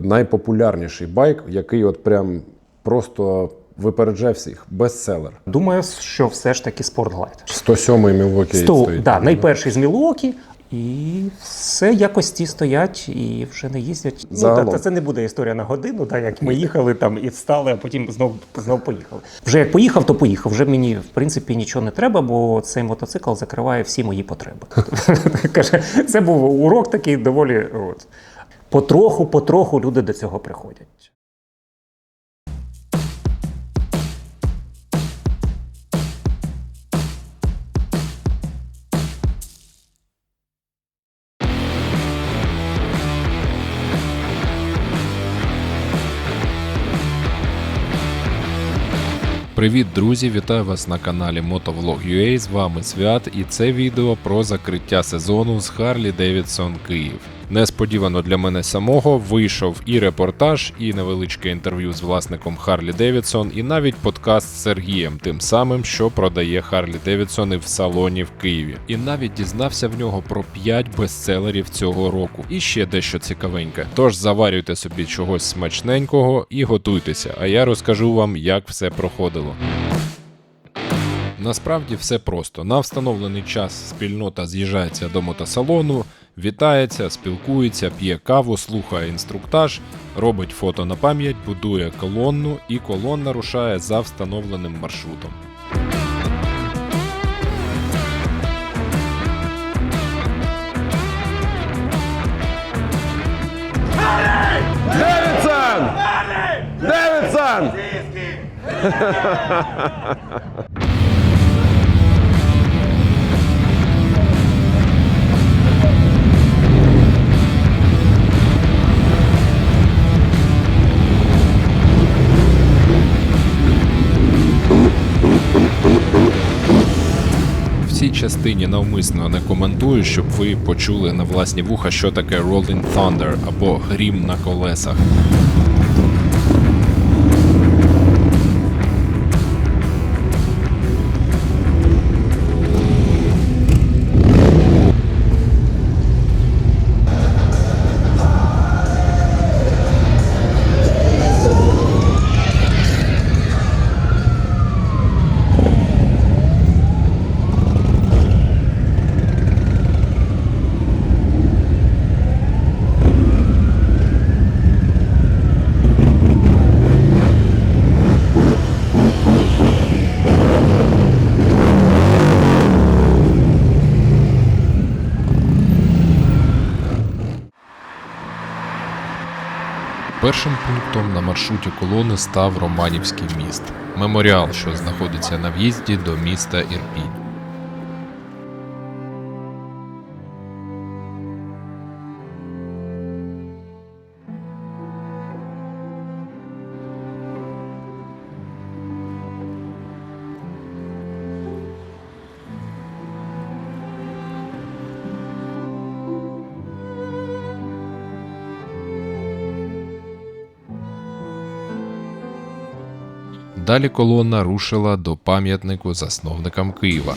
найпопулярніший байк, який от прям просто випереджає всіх. Бестселер. Думаю, що все ж таки спортглайд. 107-й Milwaukee 100, стоїть. да, найперший з Мілуокі, і все якось ті стоять і вже не їздять. Ну, та, та це не буде історія на годину, да, як ми їхали там і встали, а потім знов, знов поїхали. Вже як поїхав, то поїхав. Вже мені в принципі нічого не треба, бо цей мотоцикл закриває всі мої потреби. Каже, це був урок такий доволі. От. Потроху, потроху люди до цього приходять. Привіт, друзі! Вітаю вас на каналі Motovlog.ua, З вами Свят, і це відео про закриття сезону з Harley Davidson Київ. Несподівано для мене самого вийшов і репортаж, і невеличке інтерв'ю з власником Harley Davidson, і навіть подкаст з Сергієм, тим самим, що продає Harley Davidson в салоні в Києві. І навіть дізнався в нього про 5 бестселерів цього року. І ще дещо цікавеньке. Тож заварюйте собі чогось смачненького і готуйтеся, а я розкажу вам, як все проходило. Насправді все просто. На встановлений час спільнота з'їжджається до мотосалону, вітається, спілкується, п'є каву, слухає інструктаж, робить фото на пам'ять, будує колонну, і колонна рушає за встановленим маршрутом. Девідсон! Девідсон! частині навмисно не коментую, щоб ви почули на власні вуха, що таке Rolling Thunder або грім на колесах. Першим пунктом на маршруті колони став Романівський міст меморіал, що знаходиться на в'їзді до міста Ірпінь. Далі колона рушила до пам'ятнику засновникам Києва.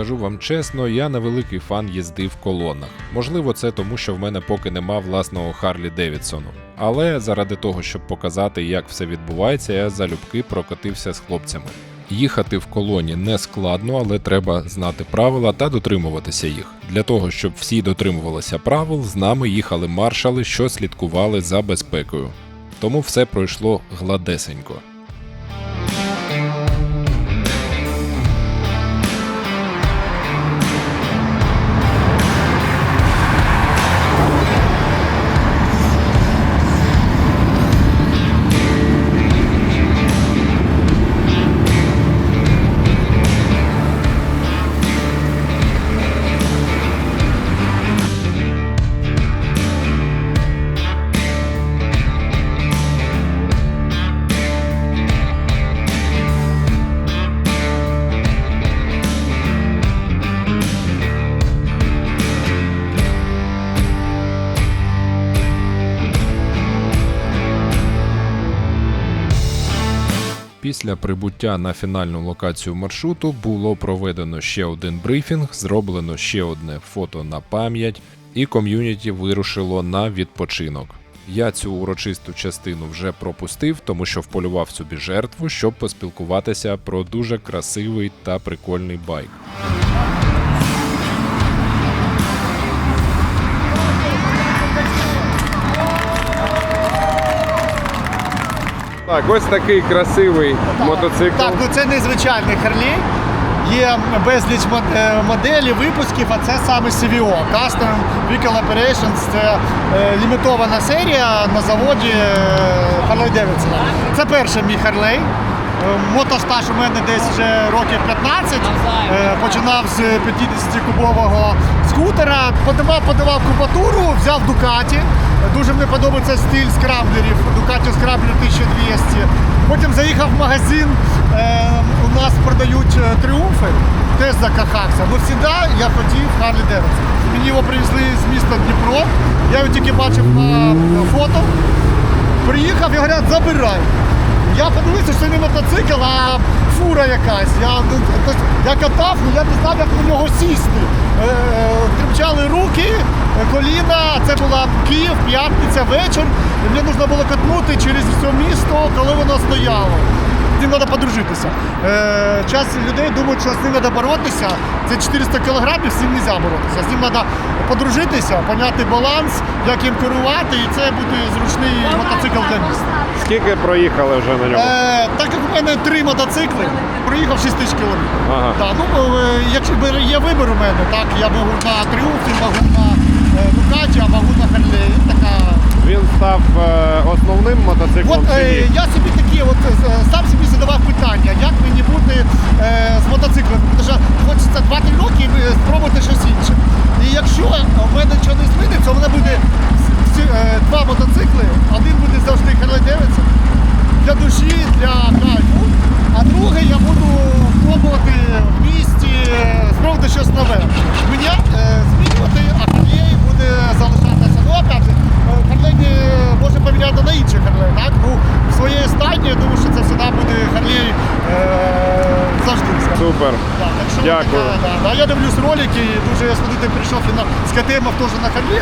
Скажу вам чесно, я невеликий фан їзди в колонах. Можливо, це тому, що в мене поки нема власного Харлі Девідсону. Але заради того, щоб показати, як все відбувається, я залюбки прокатився з хлопцями. Їхати в колоні не складно, але треба знати правила та дотримуватися їх. Для того, щоб всі дотримувалися правил, з нами їхали маршали, що слідкували за безпекою. Тому все пройшло гладесенько. Після прибуття на фінальну локацію маршруту було проведено ще один брифінг, зроблено ще одне фото на пам'ять, і ком'юніті вирушило на відпочинок. Я цю урочисту частину вже пропустив, тому що вполював собі жертву, щоб поспілкуватися про дуже красивий та прикольний байк. Так, ось такий красивий мотоцикл. Так, ну це незвичайний Харлей. Є безліч е, випусків, а це саме CVO Custom Vehicle Operations. Це е, лімітована серія на заводі е, Harley Davidson. Це перший мій Харлей. Мотостаж у мене десь вже років 15. Е, Починав з 50-кубового скутера, подавав, подавав кубатуру, взяв Дукаті. Дуже мені подобається стиль скраблерів. Ducati Scrambler 1200. Потім заїхав в магазин. Е, у нас продають е, тріумфи. Теж закахався. Ну завжди я хотів Харлі Девідсон. Мені його привезли з міста Дніпро. Я його тільки бачив на фото. Приїхав і говорять, забирай. Я подивився, що це не мотоцикл, а фура якась. Я, ну, тобто, я катав, але я не знав, як на нього сісти. Е, Тремчали руки, коліна. Це була Київ, п'ятниця, вечір. І мені потрібно було катнути через все місто, коли воно стояло. З ним треба подружитися. Е, час людей думають, що з ним треба боротися. Це 400 кілограмів, з ним не можна боротися. З ним треба подружитися, поняти баланс, як їм керувати, і це буде зручний мотоцикл для міста. Скільки проїхали вже на ньому? Е, так як у мене три мотоцикли, проїхав 6 тисяч кілометрів. Ага. Так, ну, е, якщо б є вибір у мене, так, я можу на Тріумфі, можу на е, Дукаті, а можу на Харлеї. Така Він став е, основним мотоциклом. От чи е, ні? я собі такі, от е, сам собі задавав питання, як мені бути е, з мотоциклом, тому що 2-3 роки е, спробувати щось інше. І якщо в мене нічого не зміниться, у мене буде всі, е, два мотоцикли, один буде завжди Harley Davidson для душі, для кайфу, а другий я буду пробувати в місті, е, спробувати щось нове. Мене е, змінювати, а Харлей буде залишатися. Ну, опять же, е, Харлей не може поміняти на інший Харлей, так? Ну, в своєї стадії, я думаю, що це завжди буде Харлей е, завжди. скажімо. Супер. Да, так що Дякую. така, да, да. Я дивлюсь ролики, і дуже я смотрю, ти прийшов і на з КТМ теж на Харлі,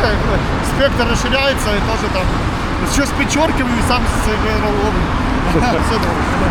спектр розширяється і теж там щось підчоркиваю і сам себе ловлю. Все добре.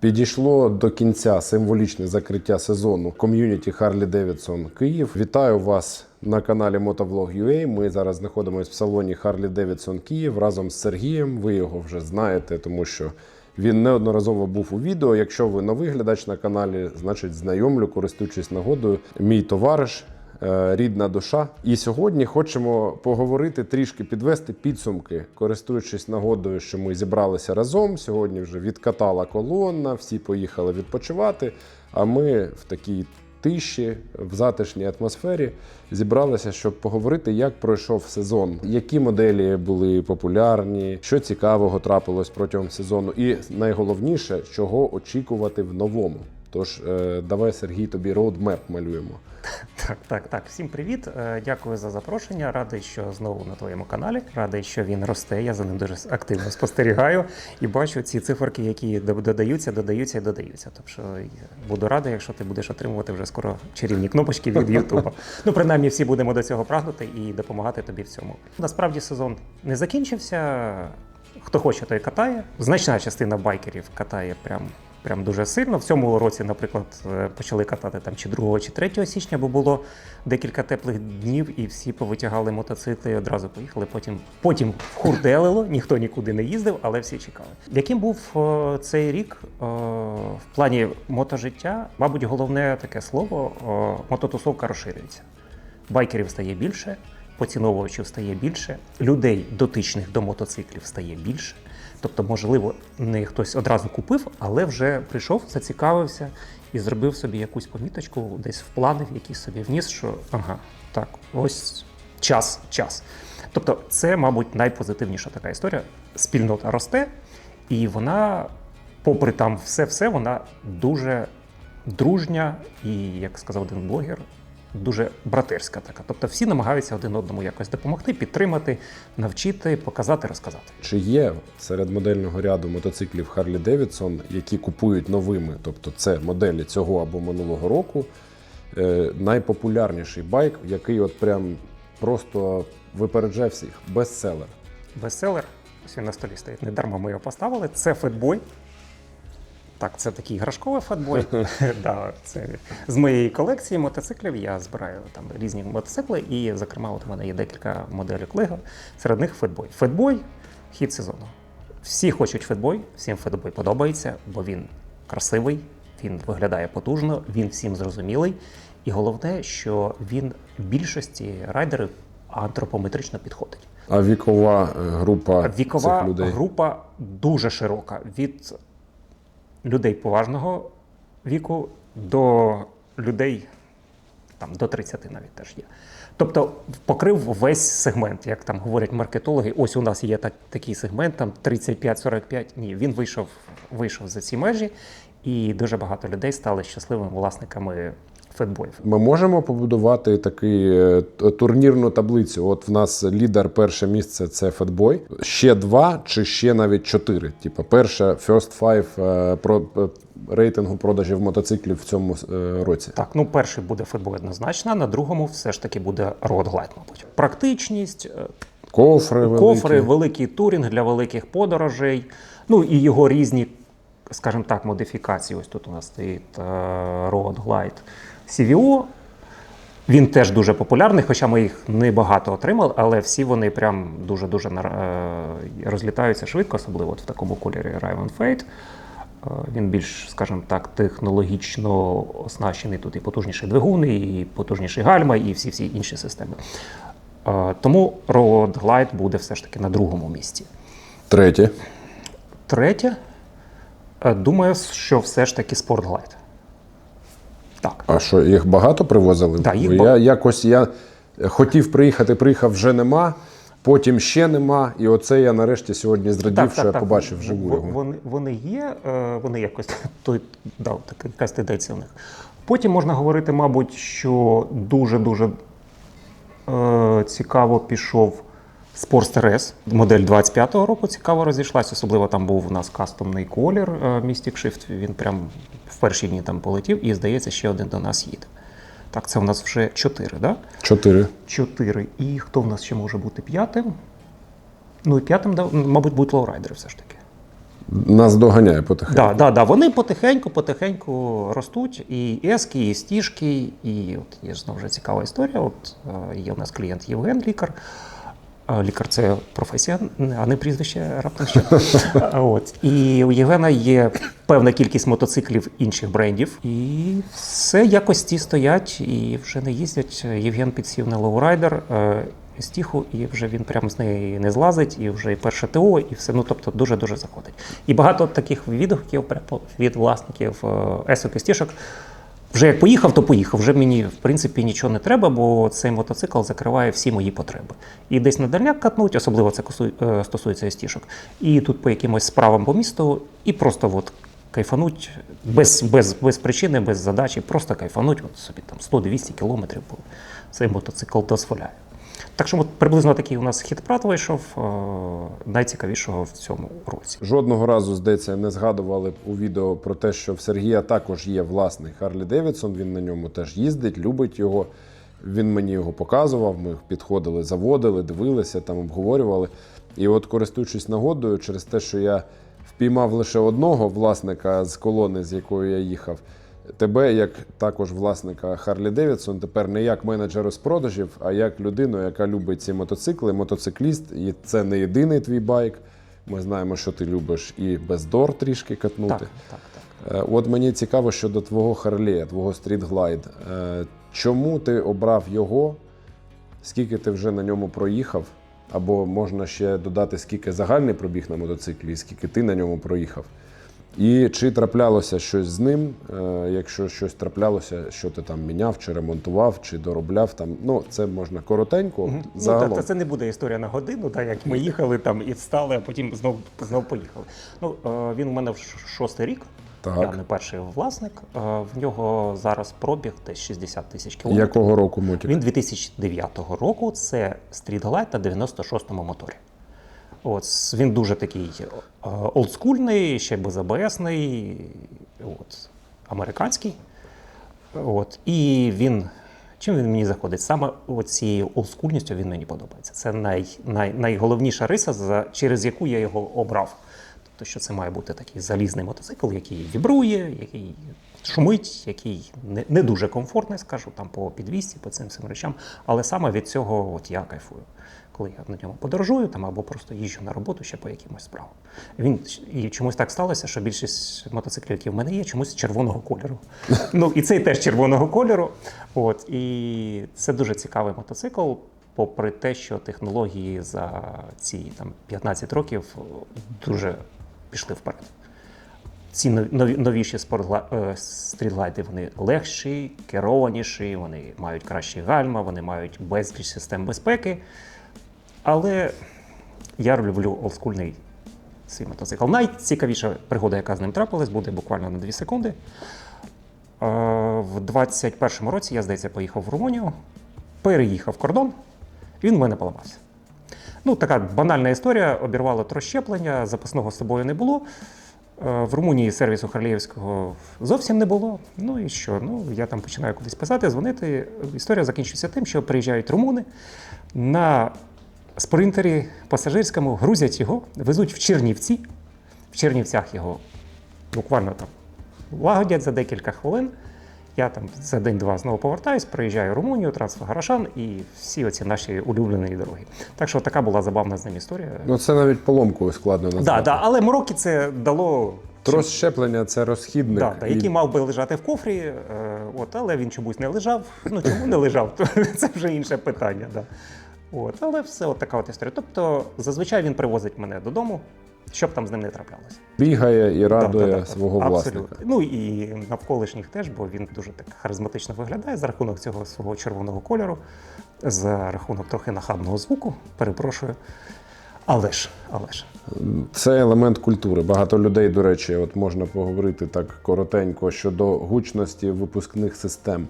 Підійшло до кінця символічне закриття сезону ком'юніті Харлі Девідсон Київ. Вітаю вас на каналі Motovlog.ua. Ми зараз знаходимося в салоні Харлі Девідсон Київ разом з Сергієм. Ви його вже знаєте, тому що він неодноразово був у відео. Якщо ви новий глядач на каналі, значить знайомлю, користуючись нагодою, мій товариш. Е, Рідна душа, і сьогодні хочемо поговорити трішки, підвести підсумки, користуючись нагодою, що ми зібралися разом. Сьогодні вже відкатала колона, всі поїхали відпочивати. А ми в такій тиші, в затишній атмосфері зібралися, щоб поговорити, як пройшов сезон, які моделі були популярні, що цікавого трапилось протягом сезону, і найголовніше, чого очікувати в новому. Тож е, давай, Сергій, тобі роудмеп малюємо. Так, так, так. Всім привіт. Е, Дякую за запрошення. Радий, що знову на твоєму каналі. Радий, що він росте. Я за ним дуже активно спостерігаю і бачу ці циферки, які додаються, додаються і додаються. Тобто буду радий, якщо ти будеш отримувати вже скоро чарівні кнопочки від Ютуба. Ну, принаймні, всі будемо до цього прагнути і допомагати тобі в цьому. Насправді сезон не закінчився. Хто хоче, той катає. Значна частина байкерів катає прям. Прям дуже сильно. В цьому році, наприклад, е, почали катати там чи 2 чи 3 січня, бо було декілька теплих днів, і всі повитягали мотоцикли і одразу поїхали. Потім потім вхурделило, ніхто нікуди не їздив, але всі чекали. Яким був е, цей рік е, в плані мотожиття? Мабуть, головне таке слово мототусовка розширюється. Байкерів стає більше, поціновувачів стає більше, людей, дотичних до мотоциклів, стає більше. Тобто, можливо, не хтось одразу купив, але вже прийшов, зацікавився і зробив собі якусь поміточку, десь в плани, якісь собі вніс, що ага, так, ось час, час. Тобто, це, мабуть, найпозитивніша така історія. Спільнота росте, і вона, попри там все-все, вона дуже дружня і, як сказав один блогер, дуже братерська така. Тобто всі намагаються один одному якось допомогти, підтримати, навчити, показати, розказати. Чи є серед модельного ряду мотоциклів Harley Davidson, які купують новими, тобто це моделі цього або минулого року, е, найпопулярніший байк, який от прям просто випереджає всіх, бестселер. Бестселер, ось він на столі стоїть. Не дарма ми його поставили. Це фетбой. Так, це такий іграшковий фетбой. да, це з моєї колекції мотоциклів. Я збираю там різні мотоцикли, і, зокрема, от у мене є декілька моделей Лего. Серед них фетбой. Фетбой хід сезону. Всі хочуть фетбой, всім фетбой подобається, бо він красивий, він виглядає потужно, він всім зрозумілий. І головне, що він більшості райдерів антропометрично підходить. А вікова е, група Вікова цих людей. група дуже широка від людей поважного віку до людей там, до 30 навіть теж є. Тобто покрив весь сегмент, як там говорять маркетологи. Ось у нас є так, такий сегмент, там 35-45. Ні, він вийшов, вийшов за ці межі, і дуже багато людей стали щасливими власниками фетбоїв. Ми можемо побудувати такий е, турнірну таблицю. От в нас лідер перше місце це Фетбой. Ще два чи ще навіть чотири. Типа перше First Five е, про е, рейтингу продажів мотоциклів в цьому році. Так, ну перший буде фетбой однозначно, на другому все ж таки буде Road Glide, мабуть. Практичність, Кофри, великі. кофри, великий турінг для великих подорожей. Ну і його різні, скажімо так, модифікації. Ось тут у нас стоїть Road Glide CVO. Він теж дуже популярний, хоча ми їх не багато отримали, але всі вони прям дуже-дуже е, розлітаються швидко, особливо от в такому кольорі Raven Fate. Е, Він більш, скажімо так, технологічно оснащений. Тут і потужніший двигун, і потужніший гальма, і всі-всі інші системи. Е, Тому Road Glide буде все ж таки на другому місці. Третє. Третє, думаю, що все ж таки Sport Glide. Так. А що, їх багато привозили? Да, їх Бо я якось я хотів приїхати, приїхав вже нема. Потім ще нема, і оце я нарешті сьогодні зрадів, що я побачив вживу його. Вони, вони є, е, вони якось той, да, така якась тенденція в них. Потім можна говорити, мабуть, що дуже-дуже е, цікаво пішов Sportster S. Модель 25-го року цікаво розійшлась. Особливо там був у нас кастомний колір е, Mystic Shift. Він прям перші дні там полетів, і здається, ще один до нас їде. Так, це у нас вже чотири, да? Чотири. Чотири. І хто в нас ще може бути п'ятим? Ну і п'ятим, да, мабуть, будуть лоурайдери все ж таки. Нас доганяє потихеньку. Да, да, да. Вони потихеньку, потихеньку ростуть. І ески, і стіжки, і от є знову цікава історія. От е, є у нас клієнт Євген Лікар. Лікар це професія, а не прізвище раптом що. От. І у Євгена є певна кількість мотоциклів інших брендів. І все якось ті стоять і вже не їздять. Євген підсів на лоурайдер. е, Стіху, і вже він прямо з неї не злазить, і вже і перше ТО, і все. Ну тобто дуже-дуже заходить. І багато таких відгуків від власників е, есок і стішок. Вже як поїхав, то поїхав. Вже мені в принципі нічого не треба, бо цей мотоцикл закриває всі мої потреби. І десь на дальняк катнуть, особливо це е, стосується стішок. І тут по якимось справам по місту, і просто от кайфануть без, без, без причини, без задачі, просто кайфануть от собі там 100-200 кілометрів, цей мотоцикл дозволяє. Так що от приблизно такий у нас хіт-прат вийшов, е, найцікавішого в цьому році. Жодного разу, здається, не згадували у відео про те, що в Сергія також є власний Харлі Девідсон. Він на ньому теж їздить, любить його. Він мені його показував. Ми підходили, заводили, дивилися, там обговорювали. І от, користуючись нагодою, через те, що я впіймав лише одного власника з колони, з якою я їхав. Тебе, як також власника Харлі Девідсон, тепер не як менеджера з продажів, а як людину, яка любить ці мотоцикли, мотоцикліст. І це не єдиний твій байк. Ми знаємо, що ти любиш і бездор трішки катнути. Так, так, так. Е, От мені цікаво щодо твого Харлея, твого Glide. Е, Чому ти обрав його? Скільки ти вже на ньому проїхав? Або можна ще додати, скільки загальний пробіг на мотоциклі, і скільки ти на ньому проїхав? І чи траплялося щось з ним? Е, Якщо щось траплялося, що ти там міняв, чи ремонтував, чи доробляв там. Ну, це можна коротенько. Ну, Загалом. та, це не буде історія на годину, так, як ми їхали там і встали, а потім знов, знов поїхали. Ну, е, він у мене в шостий рік. Так. Я не перший власник. Е, В нього зараз пробіг десь 60 тисяч кілометрів. Якого року мотик? Він 2009 року. Це Street Glide на 96-му моторі. От, він дуже такий е, олдскульний, ще без АБСний, от, американський. От, і він. Чим він мені заходить? Саме цією олдскульністю він мені подобається. Це най, най, найголовніша риса, за, через яку я його обрав. Тобто, що це має бути такий залізний мотоцикл, який вібрує, який шумить, який не, не дуже комфортний, скажу, там по підвісці, по цим всім речам. Але саме від цього от я кайфую. Коли я на ньому подорожую там, або просто їжджу на роботу ще по якимось справам. Він і чомусь так сталося, що більшість мотоциклів, які в мене є, чомусь червоного кольору. Ну і цей теж червоного кольору. От і це дуже цікавий мотоцикл, попри те, що технології за ці там 15 років дуже пішли вперед. Ці нові- нові- новіші е, стрітлайти вони легші, керованіші, вони мають кращі гальма, вони мають безліч систем безпеки. Але я люблю олдскульний свій мотоцикл. Найцікавіша пригода, яка з ним трапилась, буде буквально на 2 секунди. Е, В 21-му році я, здається, поїхав в Румунію, переїхав кордон, і він в мене поламався. Ну, така банальна історія, обірвало трощеплення, запасного з собою не було. Е, В Румунії сервісу Харлієвського зовсім не було. Ну і що? Ну, я там починаю кудись писати, дзвонити. Історія закінчується тим, що приїжджають румуни на спринтері пасажирському, грузять його, везуть в Чернівці. В Чернівцях його буквально там лагодять за декілька хвилин. Я там за день-два знову повертаюсь, приїжджаю в Румунію, Трансфагарашан і всі оці наші улюблені дороги. Так що така була забавна з ним історія. Ну це навіть поломкою складно назвати. Да, да, але Морокі це дало. Трос щеплення це розхідник. Да, да, і- який мав би лежати в кофрі, е, от, але він чомусь не лежав. Ну чому не лежав, це вже інше питання. Да. От, але все от така от історія. Тобто, зазвичай він привозить мене додому, щоб там з ним не траплялося. Бігає і радує Да, да, да, свого абсолютно. власника. Ну і навколишніх теж, бо він дуже так харизматично виглядає за рахунок цього свого червоного кольору, за рахунок трохи нахабного звуку. Перепрошую. Але ж, але ж. Це елемент культури. Багато людей, до речі, от можна поговорити так коротенько щодо гучності випускних систем.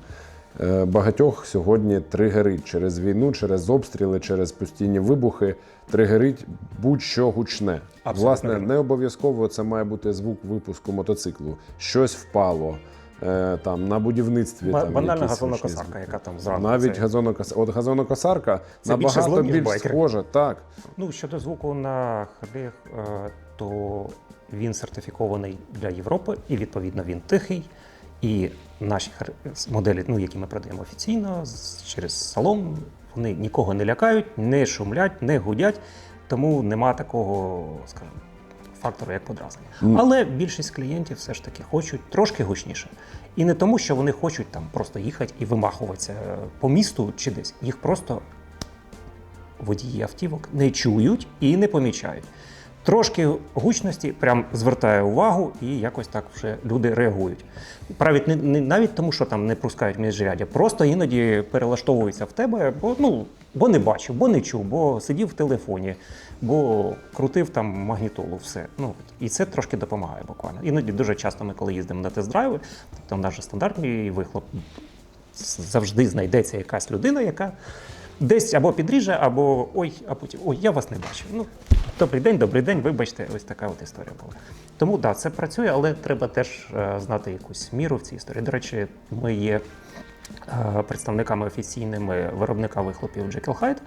Е, Багатьох сьогодні тригерить через війну, через обстріли, через постійні вибухи. Тригерить будь-що гучне. Абсолютно Власне, не обов'язково це має бути звук випуску мотоциклу. Щось впало е, там на будівництві. Там, банальна газонокосарка, звуки. яка там зранку. Навіть це- газонокосарка. От газонокосарка Це набагато більш байкери. схожа. Так. Ну, щодо звуку на Харлі, то він сертифікований для Європи, і відповідно він тихий. І наші моделі, ну, які ми продаємо офіційно через салон, вони нікого не лякають, не шумлять, не гудять, тому нема такого, скажімо, фактору, як подразнення. Але більшість клієнтів все ж таки хочуть трошки гучніше. І не тому, що вони хочуть там просто їхати і вимахуватися е, по місту чи десь. Їх просто водії автівок не чують і не помічають. Трошки гучності прям звертає увагу, і якось так вже люди реагують. Навіть не, не навіть тому, що там не пускають міжрядя, просто іноді перелаштовуються в тебе, бо ну бо не бачив, бо не чув, бо сидів в телефоні, бо крутив там магнітолу, все. Ну і це трошки допомагає буквально. Іноді дуже часто ми, коли їздимо на тест-драйви, тобто же стандартний вихлоп завжди знайдеться якась людина, яка десь або підріже, або ой, а потім ой, я вас не бачив. Ну, добрий день, добрий день, вибачте, ось така от історія була. Тому так, да, це працює, але треба теж е, знати якусь міру в цій історії. До речі, ми є е, представниками офіційними виробника вихлопів Jekyll Hyde.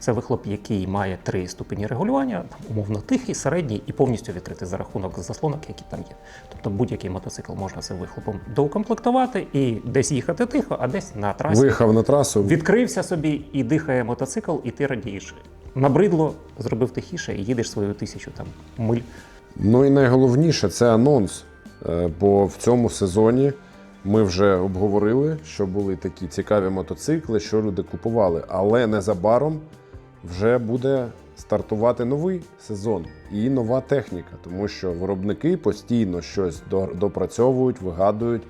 Це вихлоп, який має три ступені регулювання, умовно тихий, середній і повністю відкритий за рахунок заслонок, які там є. Тобто будь-який мотоцикл можна цим вихлопом доукомплектувати і десь їхати тихо, а десь на трасі Виїхав на трасу. відкрився собі і дихає мотоцикл, і ти радієш. Набридло, зробив тихіше і їдеш свою тисячу там миль. Ну і найголовніше це анонс. Е, Бо в цьому сезоні ми вже обговорили, що були такі цікаві мотоцикли, що люди купували. Але незабаром вже буде стартувати новий сезон і нова техніка, тому що виробники постійно щось до- допрацьовують, вигадують,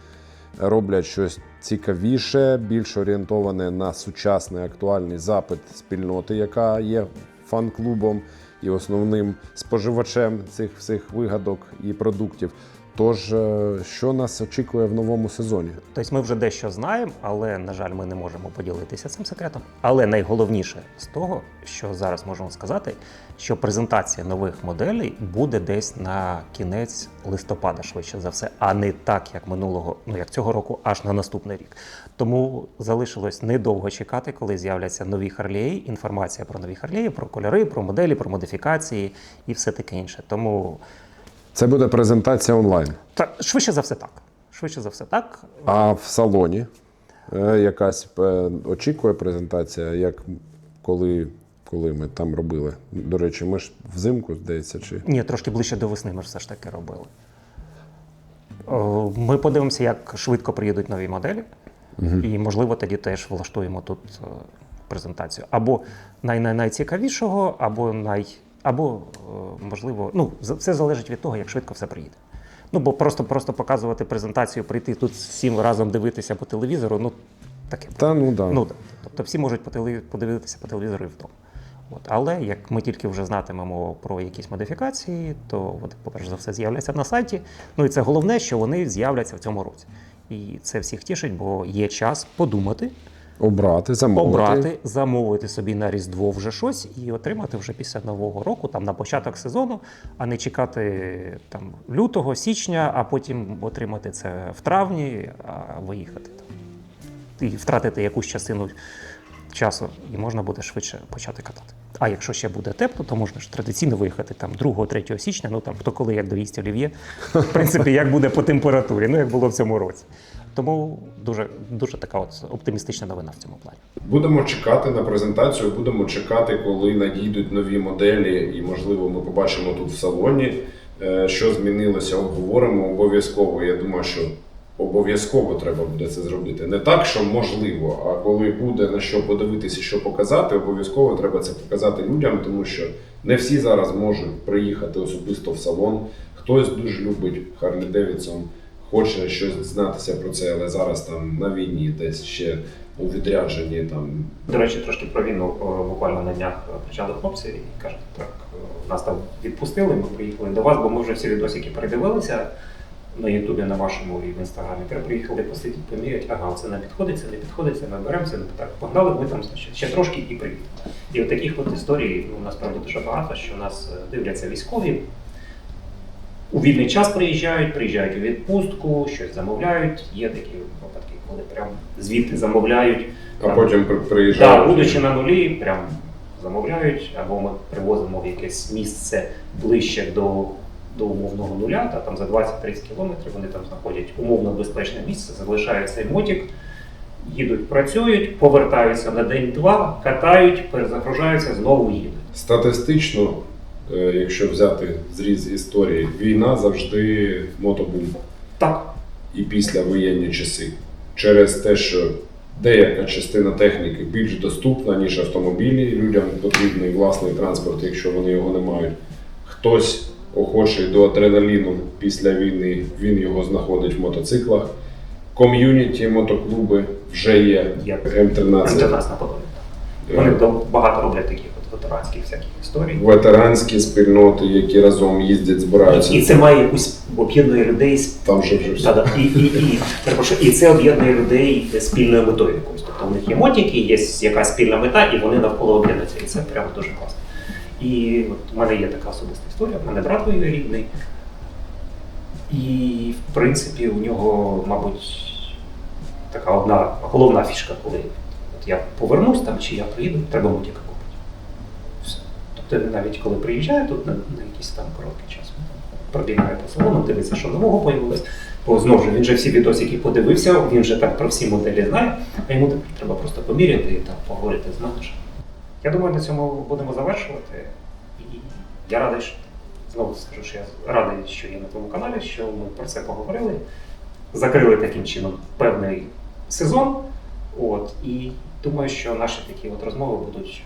роблять щось цікавіше, більш орієнтоване на сучасний актуальний запит спільноти, яка є фан-клубом і основним споживачем цих всіх вигадок і продуктів. Тож, е, що нас очікує в новому сезоні? Тобто ми вже дещо знаємо, але на жаль, ми не можемо поділитися цим секретом. Але найголовніше з того, що зараз можемо сказати, що презентація нових моделей буде десь на кінець листопада, швидше за все, а не так, як минулого, ну як цього року, аж на наступний рік. Тому залишилось недовго чекати, коли з'являться нові харлеї, інформація про нові харлеї, про кольори, про моделі, про модифікації і все таке інше. Тому Це буде презентація онлайн. та швидше за все так. Швидше за все так. А в салоні е, якась е, очікує презентація, як коли, коли ми там робили. До речі, ми ж взимку, здається, чи Ні, трошки ближче до весни ми ж все ж таки робили. О, Ми подивимося, як швидко приїдуть нові моделі, і, можливо, тоді теж влаштуємо тут е, презентацію. Або най- най- найцікавішого, або най. Або, е, можливо, ну, все залежить від того, як швидко все приїде. Ну, бо просто, просто показувати презентацію, прийти тут всім разом дивитися по телевізору, ну, таке. та ну да. Ну. Тобто всі можуть подивитися по телевізору і вдома. От. Але як ми тільки вже знатимемо про якісь модифікації, то вони, по-перше за все, з'являться на сайті. Ну і це головне, що вони з'являться в цьому році. І це всіх тішить, бо є час подумати, обрати, замовити. обрати, замовити собі на Різдво вже щось і отримати вже після Нового року, там на початок сезону, а не чекати там лютого, січня, а потім отримати це в травні, а виїхати там. І втратити якусь частину часу, і можна буде швидше почати катати. А якщо ще буде тепло, то можна ж традиційно виїхати там 2-3 січня, ну там хто коли як доїсть олів'є, в принципі, як буде по температурі, ну як було в цьому році. Тому дуже, дуже така от оптимістична новина в цьому плані. Будемо чекати на презентацію, будемо чекати, коли надійдуть нові моделі, і можливо ми побачимо тут в салоні, е, що змінилося. Обговоримо обов'язково. Я думаю, що обов'язково треба буде це зробити. Не так, що можливо, а коли буде на що подивитися, що показати, обов'язково треба це показати людям, тому що не всі зараз можуть приїхати особисто в салон. Хтось дуже любить Харлі Девідсон, хоче щось дізнатися про це, але зараз там на війні, десь ще у відрядженні там До речі, трошки про війну буквально на днях почали хлопці і кажуть, так, е, нас там відпустили, ми приїхали до вас, бо ми вже всі відосики передивилися на Ютубі, на вашому і в інстаграмі. Треба приїхали посидіти, поміряти, ага, це не підходить, це не підходить, це ми беремося, ну так, погнали, ми там значить, ще трошки і приїдемо. І от таких от історій ну, насправді дуже багато, що нас е, дивляться військові. У вільний час приїжджають, приїжджають у відпустку, щось замовляють. Є такі випадки, коли прям звідти замовляють. а Там, потім при- так, приїжджають. будучи на нулі, прям замовляють, або ми привозимо в якесь місце ближче до, до умовного нуля, та там за 20-30 кілометрів вони там знаходять умовно безпечне місце, залишають цей мотик, їдуть, працюють, повертаються на день-два, катають, перезагружаються, знову їдуть. Статистично, е, якщо взяти зріз історії, війна завжди мотобум Так, і після воєнні часи. Через те, що деяка частина техніки більш доступна, ніж автомобілі. Людям потрібний власний транспорт, якщо вони його не мають. Хтось охочий до адреналіну після війни, він його знаходить в мотоциклах. Ком'юніті, мотоклуби вже є. Є. М13. це нас наподобає. Вони багато роблять таких от ветеранських всяких історій. Ветеранські спільноти, які разом їздять, збираються. І це має якусь об'єднує людей Там вже вже все. Та-да. І, і, і, і це об'єднує людей спільною метою якоюсь. Тобто у них є мотики, є якась спільна мета, і вони навколо об'єднуються. І це прямо дуже класно. І от у мене є така особиста історія, в мене брат воює рідний. І, в принципі, у нього, мабуть, така одна головна фішка, коли от я повернусь там чи я приїду, треба мотика купити. Все. Тобто навіть коли приїжджає тут на, на якийсь там короткий час, пробігає по салону, дивиться, що нового появилось. Бо знову ж він же всі відосики подивився, він же так про всі моделі знає, а йому треба просто поміряти і там поговорити з менеджером. Я думаю, на цьому будемо завершувати. І я радий, що знову скажу, що я радий, що є на твоєму каналі, що ми про це поговорили. Закрили таким чином певний сезон. От, і думаю, що наші такі от розмови будуть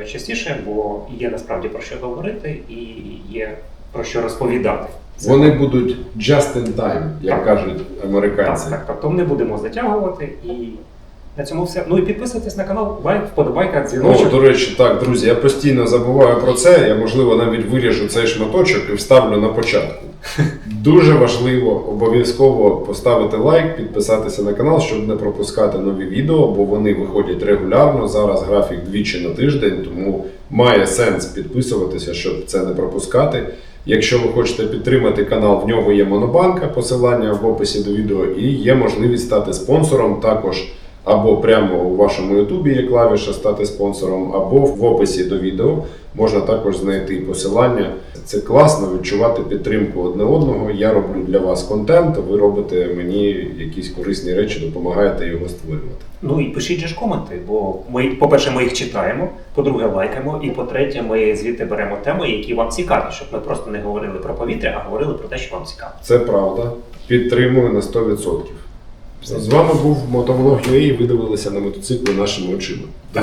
е, частіше, бо є насправді про що говорити і є про що розповідати. Вони будуть just in time, як Так. кажуть американці. Так, так, тобто не будемо затягувати і На цьому все. Ну і підписуйтесь на канал, лайк, вподобайка, дзвіночок. до речі, так, друзі, я постійно забуваю про це. Я, можливо, навіть виріжу цей шматочок і вставлю на початку. Дуже важливо обов'язково поставити лайк, підписатися на канал, щоб не пропускати нові відео, бо вони виходять регулярно. Зараз графік двічі на тиждень, тому має сенс підписуватися, щоб це не пропускати. Якщо ви хочете підтримати канал, в нього є монобанка, посилання в описі до відео, і є можливість стати спонсором також. Або прямо у вашому Ютубі є клавіша стати спонсором, або в описі до відео можна також знайти посилання. Це класно відчувати підтримку одне одного. Я роблю для вас контент, ви робите мені якісь корисні речі, допомагаєте його створювати. Ну і пишіть же ж коменти, бо ми, по-перше, ми їх читаємо, по-друге, лайкаємо, і по-третє, ми звідти беремо теми, які вам цікаві, щоб ми просто не говорили про повітря, а говорили про те, що вам цікаво. Це правда. Підтримую на 100%. З вами був мотовлог UA, ви дивилися на мотоцикли нашими очима. На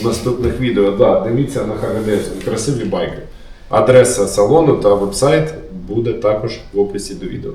в наступних відео. Да, дивіться на ХГДС. Красиві байки. Адреса салону та вебсайт буде також в описі до відео.